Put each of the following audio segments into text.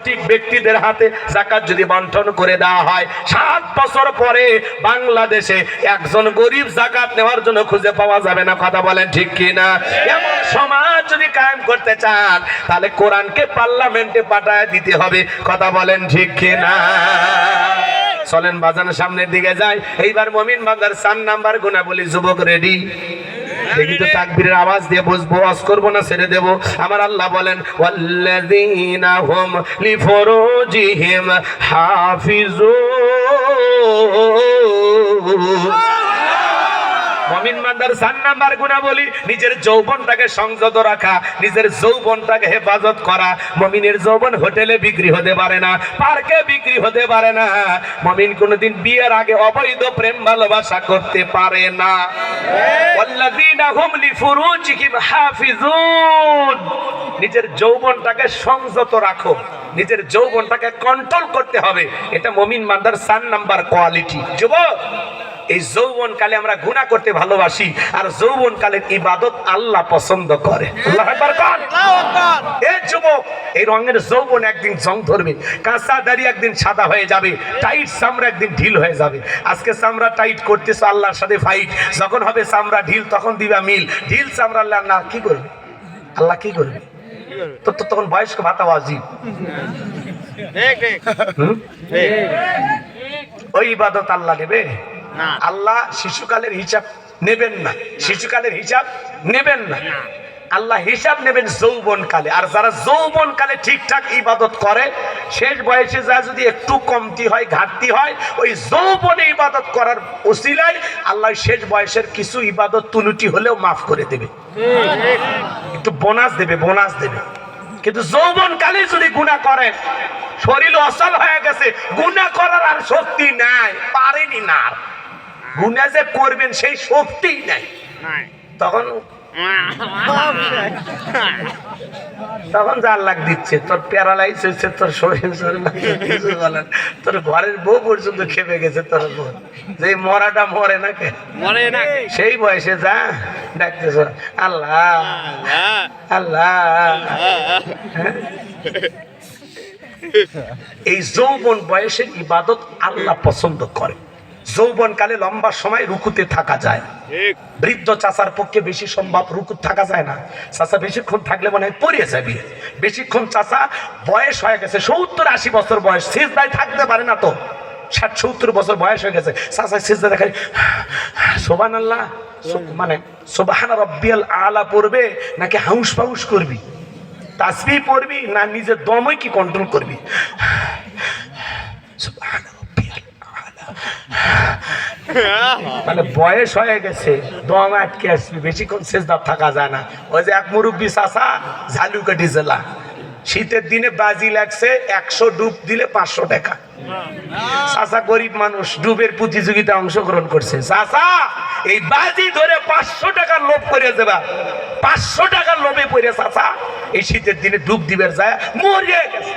সঠিক ব্যক্তিদের হাতে জাকাত যদি বন্টন করে দেওয়া হয়, সাত বছর পরে বাংলাদেশে একজন গরিব জাকাত নেওয়ার জন্য খুঁজে পাওয়া যাবে না। কথা বলেন ঠিক কি না এমন সমাজ যদি কায়েম করতে চান, তাহলে কোরআনকে পার্লামেন্টে পাঠায় দিতে হবে। কথা বলেন ঠিক কি না চলেন বাজানের সামনের দিকে যাই। এইবার মমিন বাজার সান নাম্বার গুনা বলি যুবক রেডি? দেখি তো তাকবীরের আওয়াজ দিয়ে বসবো ওয়াজ করব না, ছেড়ে দেব। আমার আল্লাহ বলেন, ওয়াল্লাযীনা হুম লিফুরুজিহিম হাফিজুন। মমিন মান্দার সান নাম্বার গুণাবলি, নিজের যৌবনটাকে সংযত রাখা, নিজের যৌবনটাকে হেফাজত করা। মমিনের যৌবন হোটেলে বিক্রি হতে পারে না, পার্কে বিক্রি হতে পারে না। মমিন কোনোদিন বিয়ের আগে অবৈধ প্রেম ভালোবাসা করতে পারে না। নিজের যৌবনটাকে সংযত রাখো, নিজের যৌবনটাকে কন্ট্রোল করতে হবে। এটা মমিন মান্দার সান নাম্বার কোয়ালিটি যুবক এই যৌবন কালে আমরা গুনাহ করতে ভালোবাসি আর যৌবন কালের ইবাদত আল্লাহ পছন্দ করে। আল্লাহ এ যুবক এই রঙের যৌবন একদিন জং ধরবে কাঁচা দাড়ি একদিন সাদা হয়ে যাবে টাইট চামড়া একদিন ঢিল হয়ে যাবে। আজকে চামড়া টাইট করতেছো আল্লাহর সাথে ফাইট যখন হবে চামড়া ঢিল তখন দিবা মিল। ঢিল চামড়া আল্লাহ না কি করবে? আল্লাহ কি করবে? তো তো তখন বয়স্ক ভাতা ওয়াজিব। ওই ইবাদত আল্লাহ নেবে আল্লাহ শিশুকালের হিসাব নেবেন না। শিশুকালের হিসাব নেবেন না। আল্লাহ হিসাব নেবেন যৌবন কালে আর যারা যৌবন কালে ঠিকঠাক ইবাদত করে শেষ বয়সে যা যদি একটু কমতি হয় ঘাটতি হয় ওই যৌবনে ইবাদত করার ওসিলায় আল্লাহ শেষ বয়সের কিছু ইবাদত তুলুটি হলেও মাফ করে দেবে। একটু বোনাস দেবে বোনাস দেবে। কিন্তু যৌবন কালে যদি গুণা করেন শরীর অসল হয়ে গেছে গুণা করার আর শক্তি নাই পারেনি না আর। গুণা যে করবেন সেই শক্তি নাই। তখন তখন যার লাগ দিচ্ছে তোর প্যারালাইজ হয়েছে তোর শরীর শরীর কিছু বলেন তোর ঘরের বউ পর্যন্ত খেপে গেছে তোর বোন যে মরাটা মরে না কে? মরে না সেই বয়সে যা ডাকতেছ আল্লাহ আল্লাহ? এই যৌবন বয়সের ইবাদত আল্লাহ পছন্দ করে। যৌবন কালে লম্বা সময় রুকুতে থাকা যায়। বৃদ্ধ চাচার পক্ষে বেশি সম্ভব রুকু থাকা যায় না। চাচা বেশিক্ষণ থাকলে মনে হয় পড়িয়ে যাবি। বেশিক্ষণ চাচা বয়স হয়ে গেছে সত্তর আশি বছর বয়স। শেষ সিজদায় থাকতে পারে না তো। ষাট সত্তর বছর বয়স হয়ে গেছে। চাচা সিজদা দেখায় সোবান আল্লাহ মানে সোবাহানা রব্বিয়াল আলা পড়বে নাকি হাউস ফাউস করবি? তাসবি পড়বি না নিজের দমই কি কন্ট্রোল করবি? সুবহানা মানে বয়স হয়ে গেছে, দম আটকে আসবি, বেশিক্ষণ সেজদা থাকা যায় না। ওই যে এক মুরব্বী চাষা ঝালুকাটি জেলা শীতের দিনে বাজি লাগছে, একশো ডুব দিলে পাঁচশো টাকা। চাষা গরিব মানুষ, ডুবের প্রতিযোগিতা অংশগ্রহণ করছে। চাষা এই বাজি ধরে পাঁচশো টাকার লোভ করে দেবা। পাঁচশো টাকার লোভে পড়ে চাষা এই শীতের দিনে ডুব দিবের যায় মরিয়ে গেছে।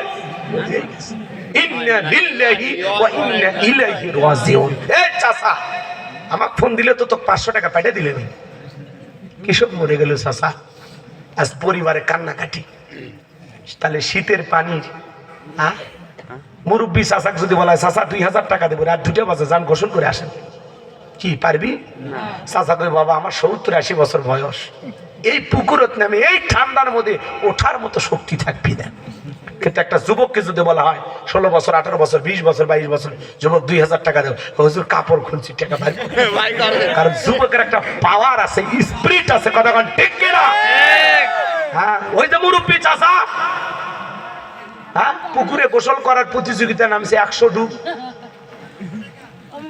ইন্না লিল্লাহি ওয়া ইন্না ইলাইহি রাজিউন। এই চাচা আমার ফোন দিলে তো তো পাঁচশো টাকা পাঠিয়ে দিলেন কৃষক মরে গেল চাচা আজ পরিবারে কান্নাকাটি। তাহলে শীতের পানির হ্যাঁ মুরব্বী চাচাক যদি বলা হয় চাচা দুই হাজার টাকা দেবো রাত দুটো বাজে যান গোসল করে আসেন। কি পারবি? চাচা কই বাবা আমার সত্তর আশি বছর বয়স। এই পুকুরত নামে এই ঠান্ডার মধ্যে ওঠার মতো শক্তি থাকবি না। কিন্তু একটা যুবককে যদি বলা হয় ষোলো বছর আঠারো বছর বিশ বছর বাইশ বছর যুবক দুই হাজার টাকা দেবো। হুজুর কাপড় খুলছি টাকা করে কারণ যুবকের একটা পাওয়ার আছে স্পিরিট আছে কথা ঠিক কিনা হ্যাঁ ওই যে মুরব্বী চাষা হ্যাঁ পুকুরে গোসল করার প্রতিযোগিতা নামছে একশো ডুব।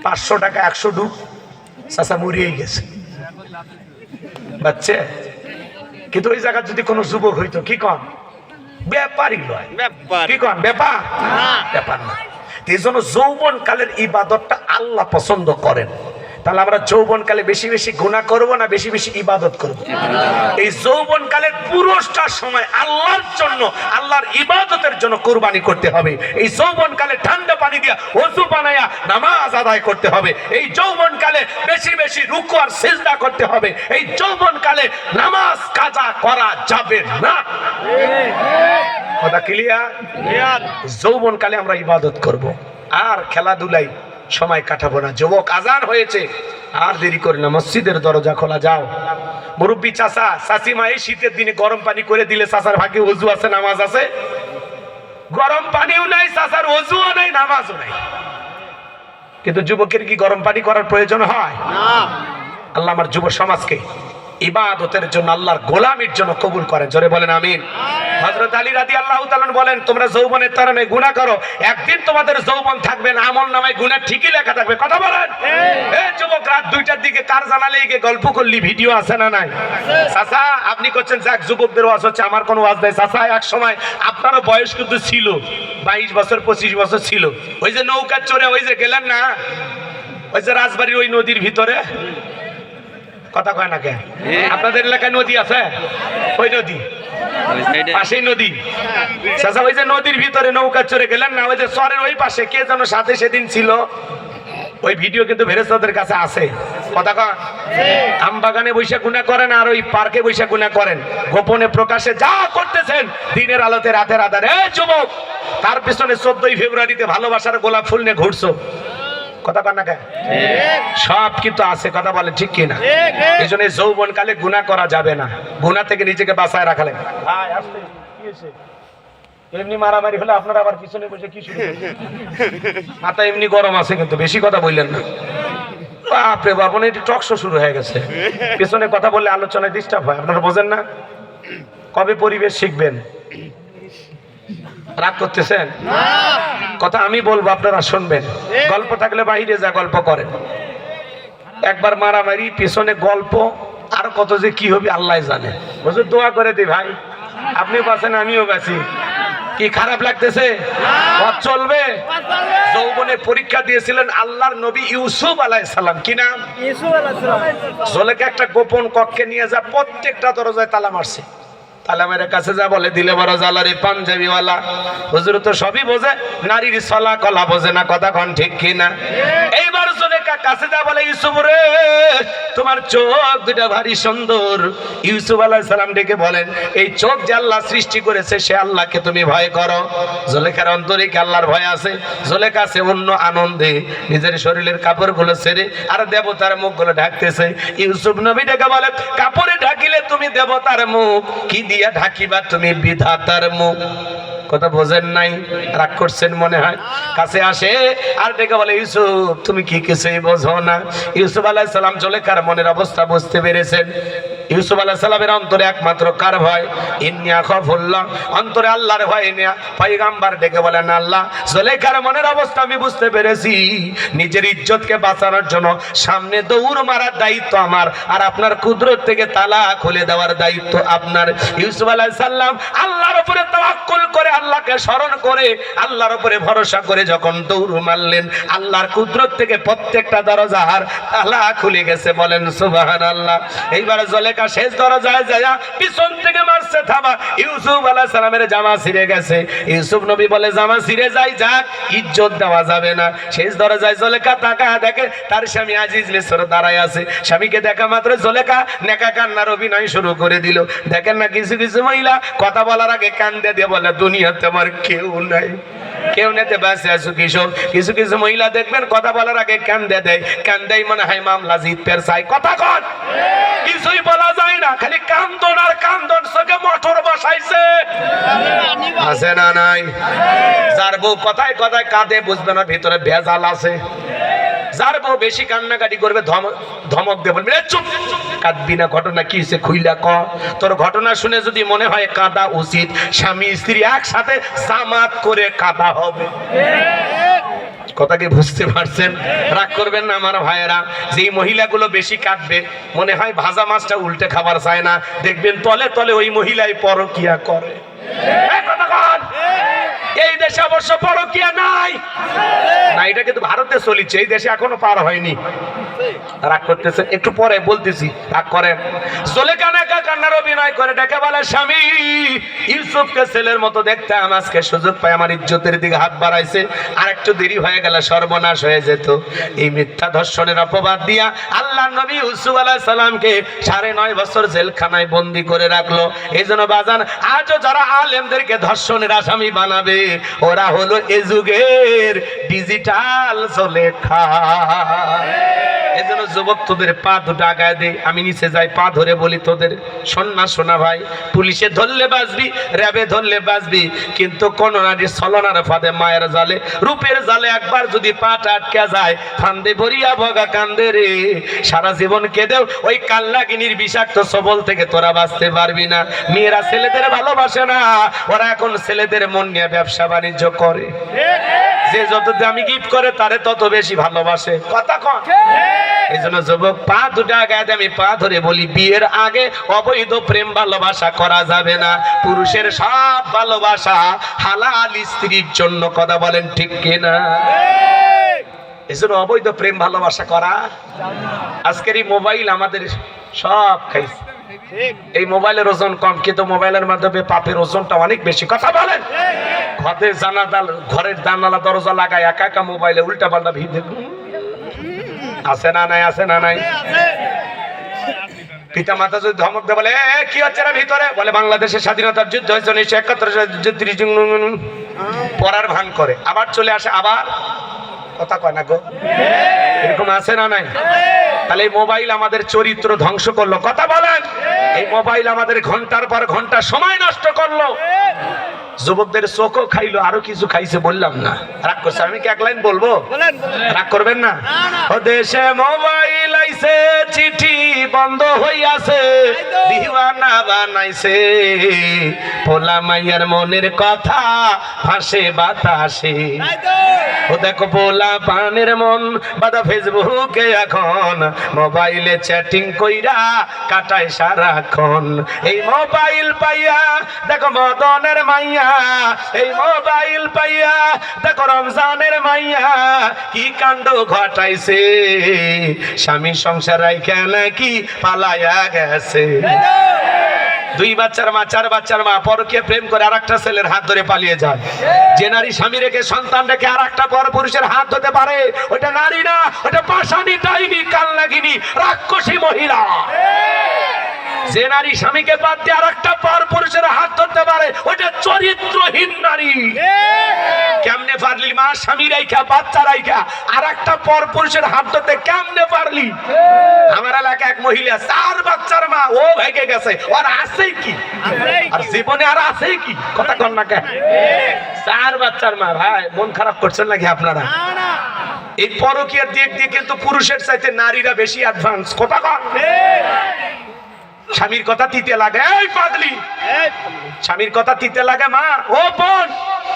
পাঁচশো টাকা একশো ডুব। চাষা মরিয়েই গেছে। বাচ্চা কিন্তু ওই জায়গায় যদি কোনো যুবক হইতো কি কন? ব্যাপারই নয়। ব্যাপার। কি কন ব্যাপার? না। ব্যাপার না এই জন্য যৌবন কালের ইবাদতটা আল্লাহ পছন্দ করেন। তাহলে আমরা যৌবনকালে বেশি বেশি গুণা করব না বেশি বেশি ইবাদত করব? এই যৌবনকালের পুরোটা সময় আল্লাহর জন্য আল্লাহর ইবাদতের জন্য কোরবানি করতে হবে। এই যৌবনকালে ঠান্ডা পানি দিয়া ওযু বানায়া নামাজ আদায় করতে হবে। এই যৌবনকালে বেশি বেশি রুকু আর সিজদা করতে হবে। এই যৌবনকালে নামাজ কাজা করা যাবে না। কথা ক্লিয়ার যৌবনকালে আমরা ইবাদত করব। আর খেলাধুলাই সময় কাটাবো না। যুবক আজান হয়েছে। আর দেরি করে না মসজিদের দরজা খোলা যাও। মুরব্বী চাষা চাষিমা এই শীতের দিনে গরম পানি করে দিলে চাষার ভাগে অজু আছে নামাজ আছে? গরম পানিও নাই চাষার অজুও নাই নামাজও নাই। কিন্তু যুবকের কি গরম পানি করার প্রয়োজন হয়? আল্লাহ আমার যুব সমাজকে ইবাদতের জন্য আল্লাহর গোলামির জন্য কবুল করেন। জোরে বলেন আমিন। হযরত আলী রাদিয়াল্লাহু তাআলা বলেন তোমরা যৌবনের তারণে গুনাহ করো একদিন তোমাদের যৌবন থাকবে না আমল নামায় গুনাহ ঠিকই লেখা থাকবে। কথা বলেন। এই যুবক রাত দুইটার দিকে কার জানালে গিয়ে গল্প করলি? ভিডিও আছে না নাই? চাচা আপনি করছেন যাক যুবকদের ওয়াজ হচ্ছে আমার কোনো ওয়াজ নাই। চাচা এক সময় আপনারও বয়স কিন্তু ছিল বাইশ বছর পঁচিশ বছর ছিল। ওই যে নৌকা চড়ে ওই যে গেলেন না? ওই যে রাজবাড়ির ওই নদীর ভিতরে? কথা কয় না কে? আপনাদের এলাকায় নদী আছে? ওই নদী? পাশেই নদী। চাচা ওই যে নদীর ভিতরে নৌকা চড়ে গেলেন না ওই যে সরের ওই পাশে কে যেন সাথে সেদিন ছিল? ওই ভিডিও কিন্তু ভেরেস্তাদের কাছে আছে। কথা কয়? আম বাগানে বৈশা গুণা করেন আর ওই পার্কে বৈশা গুণা করেন। গোপনে প্রকাশে যা করতেছেন দিনের আলোতে রাতের আধারে। এই যুবক তার পিছনে চোদ্দই ফেব্রুয়ারিতে ভালোবাসার গোলাপ ফুল নিয়ে ঘুরছো। কথা কন না কেন? সব কিন্তু আছে কথা বলে ঠিক কিনা? এই জন্য যৌবন কালে গুণা করা যাবে না। গুণা থেকে নিজেকে বাঁচায় রাখালেন ভাই আসতে কি হয়েছে? এমনি মারামারি হলে আপনারা আবার পিছনে বসে কি শুরু মাথা এমনি গরম আছে কিন্তু বেশি কথা বললেন না। বাপরে বাপ মানে একটু টকশো শুরু হয়ে গেছে। পিছনে কথা বললে আলোচনায় ডিস্টার্ব হয় আপনারা বোঝেন না? কবে পরিবেশ শিখবেন? রাগ করতেছেন? কথা আমি বলব আপনারা শুনবেন। গল্প থাকলে বাইরে যা গল্প করেন। একবার মারামারি পিছনে গল্প আর কত যে কি হবে আল্লাহ জানে। বুঝলো দোয়া করে দি ভাই। আপনি বাঁচেন আমিও বাঁচি। কি খারাপ লাগতেছে? পথ চলবে। যৌবনে পরীক্ষা দিয়েছিলেন আল্লাহর নবী ইউসুফ আলাই সালাম। কি নাম? জোলেকে একটা গোপন কক্ষে নিয়ে যা প্রত্যেকটা দরজায় তালা মারছে। তালা মেরে কাছে যা বলে, দিলে বড় জালারি পাঞ্জাবিওয়ালা। হুজুর তো সবই বোঝে, নারীর সলা কলা বোঝে না, কথা কন ঠিক কিনা? এইবার কাছে যা বলে, ইউসুফ রে, তোমার চোখ দুটা ভারী সুন্দর। ইউসুফ আলাইহিস সালাম ডেকে বলেন, এই চোখ যে আল্লাহ সৃষ্টি করেছে, সে আল্লাহকে তুমি ভয় করো। জোলেখার অন্তরে কি আল্লাহর ভয় আছে? জোলেখা আছে অন্য আনন্দে। নিজের শরীরের কাপড়গুলো ছেড়ে আর দেবতার মুখগুলো ঢাকতেছে। ইউসুফ নবী ডেকে বলে, কাপড়ে ঢাকিলে তুমি দেবতার মুখ, কি দিয়া ঢাকিবা তুমি বিধাতার মুখ? কথা বোঝেন নাই, রাগ করছেন মনে হয়। কাছে আসে, আর ডেকে বলে, ইউসুফ, তুমি কি কিছুই বোঝো না? ইউসুফ চলে, কার মনের অবস্থা বুঝতে পেরেছেন? ইউসুফ আলাহ সালামের অন্তরে একমাত্র কার ভয়? ইন্নিয়া খফুল্লাহ। অন্তরে আল্লাহর ভয় নিয়া পয়গাম্বার ডেকে বলেন, আল্লাহ জলেখার মনের অবস্থা আমি বুঝতে পেরেছি। নিজের ইজ্জতকে বাঁচানোর জন্য সামনে দৌড় মারার দায়িত্ব আমার। আর আপনার কুদরত থেকে তালা খুলে দেওয়ার দায়িত্ব আপনার। ইউসুফ আলাহ সাল্লাম আল্লাহর উপরে তাওয়াক্কুল করে আল্লাহকে স্মরণ করে আল্লাহর উপরে ভরসা করে যখন দৌড় মারলেন, আল্লাহর কুদরত থেকে প্রত্যেকটা দরজার তালা খুলে গেছে। বলেন সুবাহান আল্লাহ এইবার জলেকা শেষ দরজায় যায় পিছন থেকে মারছে, থামা। ইউসুফ আলাহ সালামের জামা ছিঁড়ে গেছে। ইউসুফ নবী বলে, জামা ছিঁড়ে যাই, যাক, ইজ্জত দেওয়া যাবে না। শেষ দরজায় জলেকা তাকা, দেখে তার স্বামী আজিজ মিশ্র দাঁড়ায় আছে। স্বামীকে দেখা মাত্র জলেকা নেকা কান্নার অভিনয় শুরু করে দিল। দেখেন না, কিছু কিছু মহিলা কথা বলার আগে কান্দে দিয়ে বলে, দুনিয়াতে আমার কেউ নাই। কেউ নেতে বাসে আছো কিশোর কিছু কিছু মহিলা দেখবেন, কথা বলার আগে কান্দে দেয়। কান্দেই মনে হয় মামলা জিতপের চাই। কথা কন। কিছুই বলা যায় না, খালি কান্দন আর কান্দন চোখে মোটর বসাইছে। আছে না নাই? যার বউ কথায় কথায় কাঁদে, বুঝবে না ভিতরে ভেজাল আছে। যার বউ বেশি কান্নাকাটি করবে ধমক দিয়ে বলবে "এ চুপ, কাঁদবি না, ঘটনা কি হয়েছে খুইলা ক। তোর ঘটনা শুনে যদি মনে হয় কাঁদা উচিত, স্বামী, স্ত্রী একসাথে সামাত করে কাঁদা হবে। কথা কি বুঝতে পারছেন? রাগ করবেন না আমার ভাইয়েরা, যেই মহিলাগুলো বেশি কাটবে মনে হয় ভাজা মাছটা উল্টে খাবার চায় না। দেখবেন তলে তলে ওই মহিলাই পরকিয়া করে। এই দেশে অবশ্য পরকিয়া নাই। না এটা কিন্তু ভারতে চলিছে এই দেশে এখনও পার হয়নি। রাগ করতেছেন একটু পরে বলতেছি, রাগ করেন। জোলেখান একা কান্নার অভিনয় করে, ডেকে বলে, স্বামী, ইউসুফকে ছেলের মতো দেখতাম আজকে সুযোগ পাই, আমার ইজ্জতের দিকে হাত বাড়াইছে। আর একটু দেরি হয়ে গেলে সর্বনাশ হয়ে যেত। এই মিথ্যা ধর্ষণের অপবাদ দিয়া আল্লাহ নবী ইউসুফ আলাহ সালামকে সাড়ে নয় বছর জেলখানায় বন্দি করে রাখল। এই জন্য বাজান, আজও যারা আলেমদেরকে ধর্ষণের আসামি বানাবে, ওরা হলো এ যুগের ডিজিটাল জলেখা। এই জন্য যুবক তোদের পা দুটো আগায় দে আমি নিচে যাই পা ধরে বলি তোদের শোন না শোনা ভাই পুলিশে ধরলে বাঁচবি র্যাবে ধরলে বাঁচবি কিন্তু কোন নারী ছলনার ফাঁদে মায়ের জালে রূপের জালে একবার যদি পাটা আটকে যায় ফান্দে ভরিয়া ভগা কান্দে রে সারা জীবন কেঁদেও ওই কাল্লাগিনীর বিষাক্ত সবল থেকে তোরা বাঁচতে পারবি না। মেয়েরা ছেলেদের ভালোবাসে না ওরা এখন ছেলেদের মন নিয়ে ব্যবসা বাণিজ্য করে। যে যত দামি গিফট করে তারে তত বেশি ভালোবাসে। কথা কন। এই জন্য যুবক, পা দুটা গায়ে আমি পা ধরে বলি, বিয়ের আগে অবৈধ প্রেম ভালোবাসা করা যাবে না। পুরুষের সব ভালোবাসা হালাল স্ত্রীর জন্য, কথা বলেন ঠিক কিনা? এই জন্য অবৈধ প্রেম ভালোবাসা করা আজকের এই মোবাইল আমাদের সব খাইছে। এই মোবাইলের ওজন কম, কিন্তু মোবাইলের মাধ্যমে পাপের ওজনটা অনেক বেশি। কথা বলেন। ঘরের জানালা ঘরের জানালা দরজা লাগায়, একা একা মোবাইলে উল্টা পাল্টা ভিড় দেখুন। আছে না নাই আছে না নাই? পিতা মাতা যদি ধমক দেয় বলে "এ, কি হচ্ছে না ভিতরে? বলে বাংলাদেশের স্বাধীনতার যুদ্ধ হয়েছে উনিশশো একাত্তর তিরিশ পড়ার ভান করে। আবার চলে আসে আবার কথা কয় না গো? এরকম আছে না নাই? তাহলে এই মোবাইল আমাদের চরিত্র ধ্বংস করল। কথা বলেন এই মোবাইল আমাদের ঘণ্টার পর ঘণ্টা সময় নষ্ট করল। যুবকদের চোখও খাইলো আরও কিছু খাইছে বললাম না। রাগ করছে আমি কি এক লাইন বলব? রাগ করবেন না? ও দেশে মোবাইল আইছে চিঠি বন্ধ হইয়াছে দিওয়ানা বানাইছে। পোলা মাইয়ার মনের কথা ভাসে বাতাসে। ও দেখো পোলা পানের মন বাদা ফেসবুকে এখন। মোবাইলে চ্যাটিং কইরা কাটায় সারাক্ষণ। এই মোবাইল পাইয়া দেখো মদনের মাইয়া এই মোবাইল পাইয়া, দেখো রমজানের মাইয়া, কি কাণ্ড ঘটাইছে? স্বামী সংসার রাইখা নাকি পালায়া গেছে? দুই বাচ্চার মা, চার বাচ্চার মা পরকে প্রেম করে আর একটা ছেলের হাত ধরে পালিয়ে যায়। যে নারী স্বামী রেখে সন্তান রেখে আর একটা পর পুরুষের হাত ধরতে পারে ওটা নারী না ওটা পাশানি ডাইনি লাগিনি রাক্ষসী মহিলা। যে নারী স্বামীকে বাদ দিয়ে আর একটা পর পুরুষের হাত ধরতে পারে ওটা চরিত্রহীন নারী। কেমনে পারলি মা স্বামী রাইখা বাচ্চা রাইখা আর একটা পর পুরুষের হাত ধরতে কেমনে পারলি? আমার এলাকা এক মহিলা চার বাচ্চার মা ও ভেগে গেছে। আর আছে কি? আর জীবনে আর আছে কি? কথা কন না কেন? চার বাচ্চার মা ভাই মন খারাপ করছেন নাকি আপনারা? এই পরকীয়ার দিক দিয়ে কিন্তু পুরুষের চাইতে নারীরা বেশি অ্যাডভান্স কথা কন। স্বামীর কথা তিতে লাগে। এই পাগলি! স্বামীর কথা তিতে লাগে মা। ও বোন!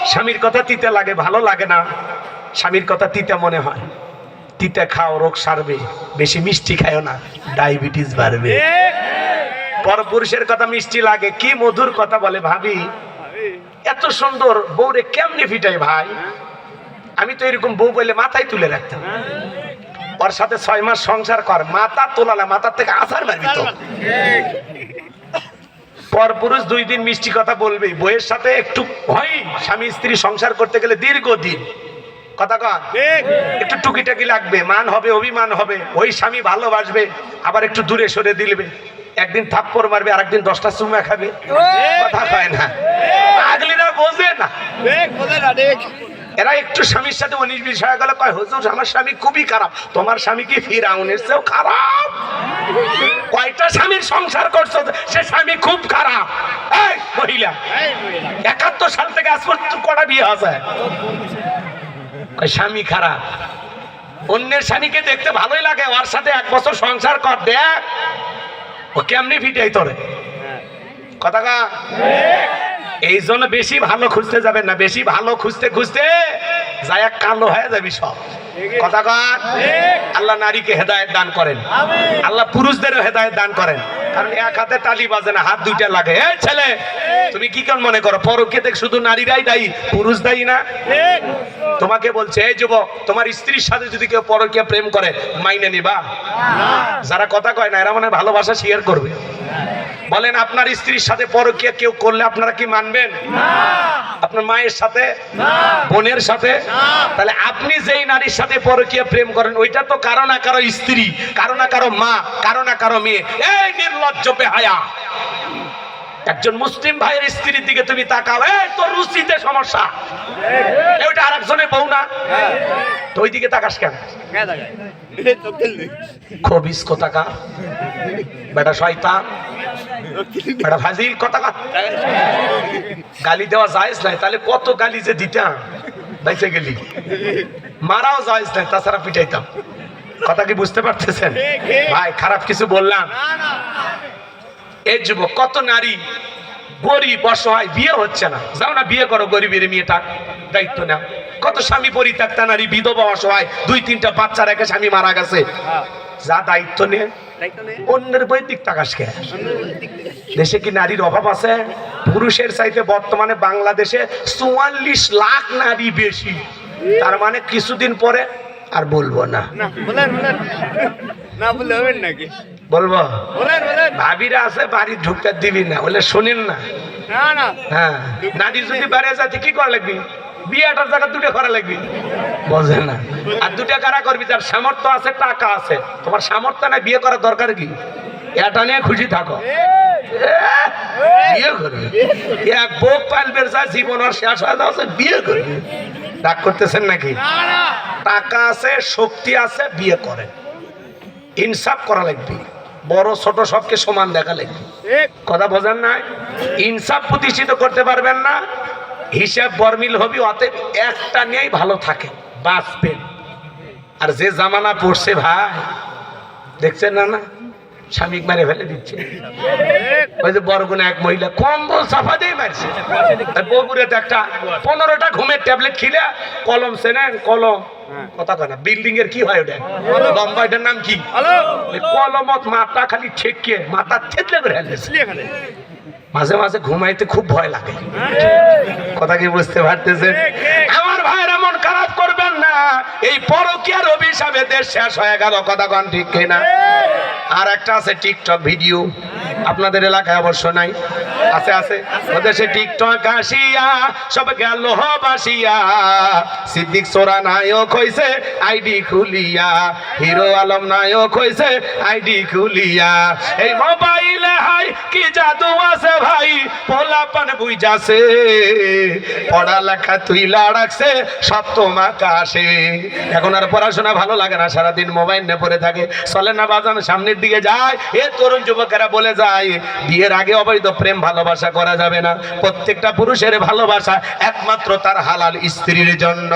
স্বামীর কথা তিতে লাগে ভালো লাগে না। স্বামীর কথা তিতে মনে হয়। তিতে খাও রোগ সারবে। বেশি মিষ্টি খাও না ডায়াবেটিস বাড়বে। পরপুরুষের কথা মিষ্টি লাগে কি মধুর কথা বলে ভাবি। এত সুন্দর বউরে কেমনে ফিটাই ভাই? আমি তো এরকম বউ বলে মাথায় তুলে রাখতাম। ওর সাথে ছয় মাস সংসার কর। মাথা তোলালে মাথার থেকে আসার মারবি তো। পরপুরুষ দুই দিন মিষ্টি কথা বলবেই। বইয়ের সাথে একটু হয়। স্বামী স্ত্রী সংসার করতে গেলে দীর্ঘদিন। কথা কন? একটু টুকিটাকি লাগবে। মান হবে অভিমান হবে। ওই স্বামী ভালোবাসবে আবার একটু দূরে সরে দিলবে। একদিন থাপ্পড় মারবে আর একদিন দশটা চুমা খাবে। কথা কয় না। আগলিরা বোঝে না। এরা একটু স্বামীর সাথে উনিশ বিশ হয়ে গেলে কয়, হুজুর, আমার স্বামী খুবই খারাপ। তোমার স্বামী কি ফিরাউনের চেয়েও খারাপ? কয়টা স্বামীর সংসার করছ? সে স্বামী খুব খারাপ। এই মহিলা, একাত্তর সাল থেকে আজ পর্যন্ত কটা বিয়ে আছে স্বামী খারাপ। অন্যের স্বামীকে দেখতে ভালোই লাগে, ওর সাথে এক বছর সংসার কর, দেখ। ও কেমনি ফিটাই তোরে? কথা কা এই জন্য বেশি ভালো খুঁজতে যাবেন না বেশি ভালো খুঁজতে খুঁজতে যায় কালো হয়ে যাবি সব। কথা আল্লাহ নারীকে হেদায়েত দান করেন। আল্লাহ পুরুষদেরও হেদায়েত দান করেন। কারণ এক হাতে তালি বাজে না হাত দুইটা লাগে। এই ছেলে তুমি কি কেন মনে করো? পরকে দেখ শুধু নারীরাই দায়ী পুরুষ দায়ী না? তোমাকে বলছে এই যুবক তোমার স্ত্রীর সাথে যদি কেউ পরকে প্রেম করে মাইনে নিবা? যারা কথা কয় না এরা মানে ভালোবাসা শেয়ার করবে। বলেন আপনার স্ত্রীর সাথে পরকিয়া কেউ করলে আপনারা কি মানবেন? আপনার মায়ের সাথে? বোনের সাথে? তাহলে আপনি যেই নারীর সাথে পরকিয়া প্রেম করেন ওইটা তো কারও না কারও স্ত্রী কারও না কারও মা কারও না কারও মেয়ে। এই নির্লজ্জ বেহায়া। একজন মুসলিম ভাইয়ের স্ত্রীর দিকে তুমি তাকাও। এই তোর রুচিতে সমস্যা। ওইটা আরেকজনের বউ না? তো ওই দিকে তাকাস কেন? খবিস কোথাকা বেটা শয়তান। বেটা ফাজিল কোথাকা গালি দেওয়া নাই তাহলে কত গালি যে দিতাম? বাইসে গেলি। মারাও নাই তাছাড়া পিটাইতাম। কথা কি বুঝতে পারতেছেন? ভাই খারাপ কিছু বললাম। এই যুবক কত নারী গরিব অসহায় বিয়ে হচ্ছে না। যাও না বিয়ে করো গরিবের মেয়েটা দায়িত্ব নাও। কত স্বামী পরিত্যক্তা নারী বিধবা অসহায় দুই তিনটা বাচ্চা রেখে স্বামী মারা গেছে। যা দায়িত্ব নিয়ে অন্যের বই দিক তাকাস দেশে কি নারীর অভাব আছে? পুরুষের চাইতে বর্তমানে বাংলাদেশে চুয়াল্লিশ লাখ নারী বেশি। তার মানে কিছুদিন পরে আর বলব না। না বলেন না হবেন নাকি? বলব? ভাবিরা আছে বাড়ি ঢুকতে দিবি না বলে শোনেন না। না না। হ্যাঁ নারী যদি বাইরে যাচ্ছে কি করা লাগবি? বিয়েটার জায়গা দুটো করা লাগবি। বোঝে না। আর দুটা কারা করবি? যার সামর্থ্য আছে টাকা আছে। তোমার সামর্থ্য নাই বিয়ে করার দরকার কি? এটা নিয়ে খুশি থাকো। বিয়ে করবি? এক বোক পালবে যা জীবন আর শেষ হয়ে যাচ্ছে বিয়ে করবি। ডাক করতেছেন নাকি? না না। টাকা আছে শক্তি আছে বিয়ে করে ইনসাফ করা লাগবে। বড় ছোট সবকে সমান দেখালে। কথা বোঝার না? ইনসাফ প্রতিষ্ঠিত করতে পারবেন না। হিসাব বর্মিল হবি অতএব একটা নিয়েই ভালো থাকে বাঁচবেন। আর যে জামানা পড়ছে ভাই দেখছেন না না? স্বামী মারে ফেলে দিচ্ছে। ঠিক ওই যে বরগুনা এক মহিলা কম্বল সাফা দিয়ে মারছে। আর বগুড়াতে একটা পনেরোটা ঘুমের ট্যাবলেট খিলে কলম সেনেন কলম। কথা কয় না বিল্ডিং এর কি হয় ওটা? লম্বা এটার নাম কি? কলমত মাথা খালি ঠেকে মাথা করে ফেলেছে মাঝে মাঝে ঘুমাইতে খুব ভয় লাগে। কথা কি বুঝতে পারতেছেন? আমার ভাইয়ের এমন খারাপ করবেন না এই পরকিয়ার অভিশাপে দেশ শেষ হয়ে গেল কথা কন ঠিক কিনা? আর একটা আছে টিকটক ভিডিও। আপনাদের এলাকায় অবশ্য নাই। আছে আছে। সে টিকটক আসিয়া, সব গেল বাসিয়া সিদ্দিক সোরা নায়ক হইছে, আইডি খুলিয়া। হিরো আলম নায়ক হইছে, আইডি খুলিয়া। এই মোবাইলে হাই, কি জাদু আছে ভাই? পোলাপান বুঝাছে। পড়ালেখা তুই লাড়াকছে, সপ্তম আকাশে। এখন আর পড়াশোনা ভালো লাগে না, সারাদিন মোবাইল নিয়ে পড়ে থাকে। চলে না বাজান, সামনের দিকে যায়। এ তরুণ যুবকেরা বলে যায় বিয়ের আগে অবৈধ প্রেম ভালোবাসা করা যাবে না। প্রত্যেকটা পুরুষের ভালোবাসা একমাত্র তার হালাল স্ত্রীর জন্য।